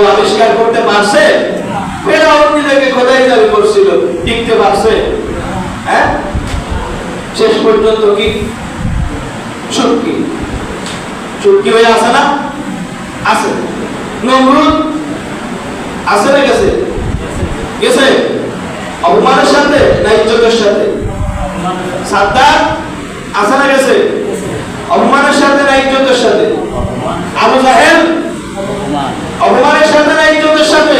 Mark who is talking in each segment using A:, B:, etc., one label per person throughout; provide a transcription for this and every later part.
A: আবিষ্কার করতে পারছে? নিজেকে খোদাই দাবি করছিল। টিকতে পারছে? হ্যাঁ? শেষ পর্যন্ত কি? চুটকি। চুটকি হয়ে আছে না? আছে। নমরুদ? আছে না গেছে? গেছে। অপমানের সাথে না ইজ্জতের সাথে? সাদ্দার? আছে না গেছে? অপমানের সাথে না ইজ্জতের সাথে? আবু জাহেল অপমানের সাথে না ইজ্জতের সাথে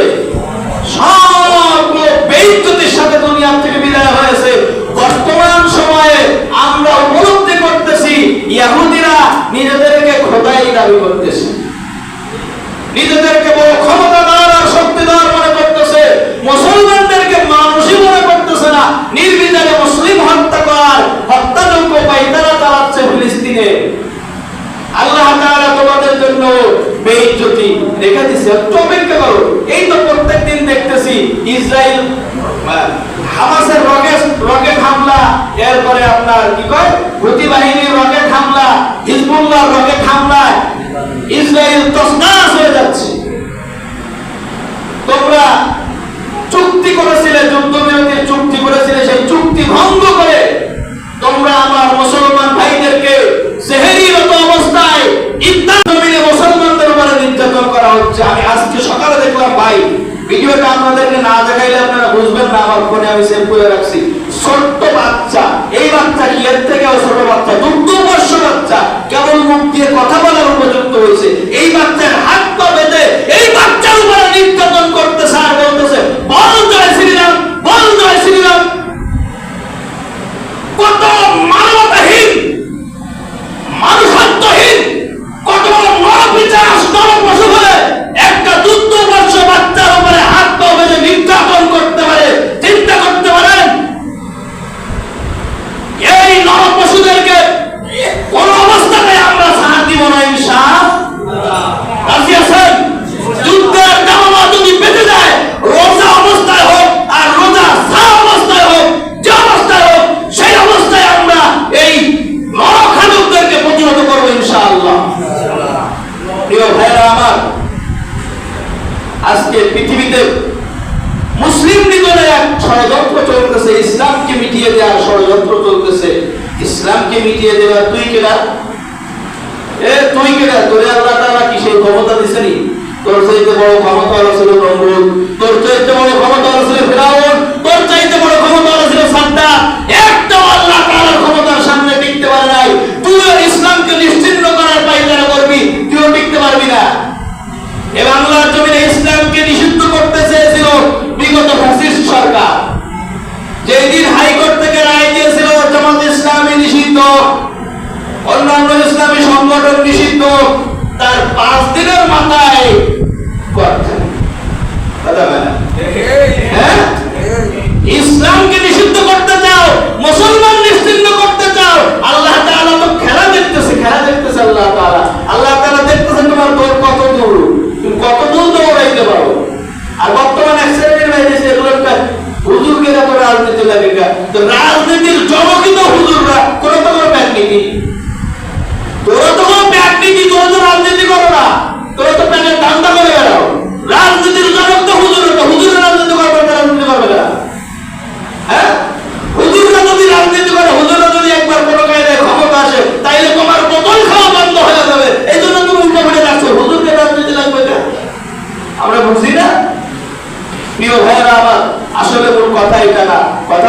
A: সবগুলো বেইজ্জতির সাথে দুনিয়া থেকে বিদায় হয়েছে বর্তমান সময়ে আমরা উপলব্ধি করতেছি ইহুদিরা নিজেদেরকে খোদাই দাবি করতেছে। নিজেদেরকে বড় ক্ষমতাদার আর শক্তিদার মনে করতেছে। মুসলমানদেরকে মানুষই মনে করতেছে না। নির্বিচারে মুসলিম হত্যা হত্যাযোগ্য পাইতারা চালাচ্ছে ফিলিস্তিনে। আল্লাহ তাআলা তোমাদের জন্য বেইজ্জতি রেখে দিছে। একটু অপেক্ষা করো। এই তো প্রত্যেকদিন দেখতেছি ইসরায়েল হামাসের রকেট রকেট হামলা। এরপরে আপনার কি কয়? হুতি বাহিনীর রকেট হামলা, হিজবুল্লাহর রকেট হামলা ইসরায়েল তসনাস হয়ে যাচ্ছে। তোমরা চুক্তি করেছিলে যুদ্ধবিরতির চুক্তি করেছিলে, সেই চুক্তি ভঙ্গ করে তোমরা আমার মুসলমান ভাইদেরকে সেহেরিরত অবস্থায় ইদ্দার জমিনে মুসলমানদের উপরে নির্যাতন করা হচ্ছে। আমি আজকে সকালে দেখলাম, ভাই, ভিডিওটা আপনাদেরকে না দেখাইলে আপনারা বুঝবেন না, আমার ফোনে আমি সেভ করে রাখছি। ছোট্ট বাচ্চা, এই বাচ্চা কি এর থেকেও ছোট বাচ্চা? দুগ্ধ বর্ষ বাচ্চা। কেবল মুখ দিয়ে কথা você. আজকে পৃথিবীতে মুসলিম লীগের এক ষড়যন্ত্র চলতেছে, ইসলামকে মিটিয়ে দেওয়ার ষড়যন্ত্র চলতেছে। ইসলামকে মিটিয়ে দেওয়ার তুই কেনা এ, তুই কেনা তোরে আল্লাহ তারা কি সেই ক্ষমতা দিছেনি? তোর চাইতে বড় ক্ষমতা তোর চাইতে বড় ক্ষমতা হলো ছিল ফিরাউন তোর চাইতে বড় ক্ষমতা হলো ছিল সাদ্দাম একটা আল্লাহ তাআলার ক্ষমতার সামনে টিকতে পারে নাই তুই ইসলামকে নিশ্চিন্ন করার পাইকারা করবি তুইও টিকতে পারবি না এ বাংলার জমিনে ইসলামকে নিষিদ্ধ করতে চেয়েছিল বিগত ফ্যাসিস্ট সরকার যেই দিন হাইকোর্ট থেকে রায় দিয়েছিল জামাত ইসলামী নিষিদ্ধ অন্যান্য ইসলামী সংগঠন নিষিদ্ধ তার পাঁচ দিনের মাথায়। হ্যাঁ? ইসলামকে নিষিদ্ধ করতে চাও, মুসলমান নিশ্চিন্ন করতে চাও, আল্লাহ তাআলা তো খেলা দেখতেছে খেলা দেখতেছে আল্লাহ তাআলা। আল্লাহ তাআলা দেখতেছে তোমার দৌড় কত দূর তুমি কত দূর দৌড়াইতে পারো। আর বর্তমান অ্যাক্সিডেন্টের বাইরে যে এগুলো একটা হুজুরকে রাজনীতি লাগে। তো রাজনীতির জনকিত হুজুররা কোনো তো কোনো ব্যাকনীতি তোরা তো কোনো ব্যাকনীতি তোরা তো রাজনীতি করো না তোরা তো প্যানের ধান্দা করে বেড়াও রাজনীতির জনক তো হুজুর তো হুজুরের রাজনীতি করবে না রাজনীতি করবে না হ্যাঁ হুজুররা যদি রাজনীতি করে হুজুররা যদি একবার কোনো কায়দায় ক্ষমতা আসে তাইলে তোমার বোতল খাওয়া বন্ধ হয়ে যাবে এই জন্য তুমি উল্টো করে রাখছো হুজুরকে রাজনীতি লাগবে না আমরা বুঝি না প্রিয় ভাইয়েরা আমার আসলে মূল কথা এটা না কথা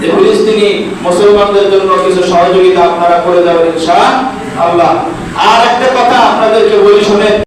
A: যে ফিলিস্তিনি মুসলমানদের জন্য কিছু সহযোগিতা আপনারা করে যাবেন ইনশাআল্লাহ। আর একটা কথা আপনাদেরকে বলি শুনে